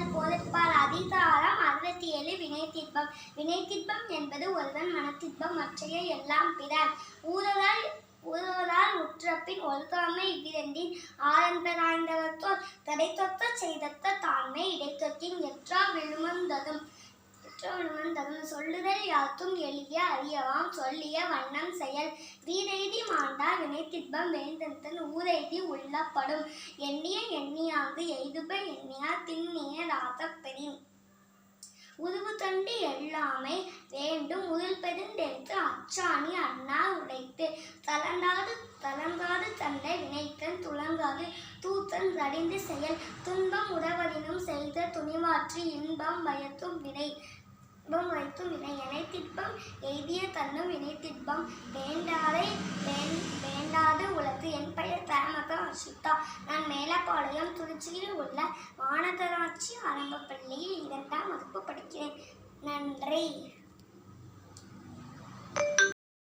முதல் பொருட்பால் அதிகாரம் அறுபத்தி ஏழு வினைத்திற்பம். வினைத்திற்பம் என்பது ஒருவன் மனத்திற்பம் மற்றைய எல்லாம் பிறார். ஊரலால் ஊரலால் உற்றப்பின் ஒழுகாமை இவ்விரண்டின் ஆரம்பராய்ந்தவற்றோர் தடைத்தொத்த செய்தத்த தாண்மை இடைத்தொத்தின் எற்றா விழுமந்ததும். எற்றா விழுமந்ததும். சொல்லுதல் யாத்தும் எளிய அறியவாம். சொல்லிய வண்ணம் செயல். வீரெய்தி மாண்டா வினைத்திற்பம் வேந்தன் ஊரெய்தி உள்ளப்படும். எண்ணிய எண்ணியாங்கு எய்துப எண்ணியா அகப்பெறின் ராதப்பெறின் உருவு தண்டு எல்லாமே வேண்டும். உருள் பெருந்தெடுத்து அச்சாணி அண்ணா உடைத்து தளர்ந்தாது தளர்ந்தாது தந்தை வினைத்தன் துளங்காது தூத்தன் தடிந்து செயல் துன்பம் உறவரினும் செய்த துணிவாற்றி இன்பம் பயத்தும் வினை இன்பம் வைத்தும் வினை திட்பம் எய்திய தன்னும் வினை திட்பம். வேண்- வேண்டாத உலகு என் பெயர் தேமக அசித்தா. நான் மேலப்பாளையம் திருச்சியில் உள்ள மாநகராட்சி ஆரம்ப பள்ளியில் இரண்டாம் வகுப்பு படிக்கிறேன். நன்றி.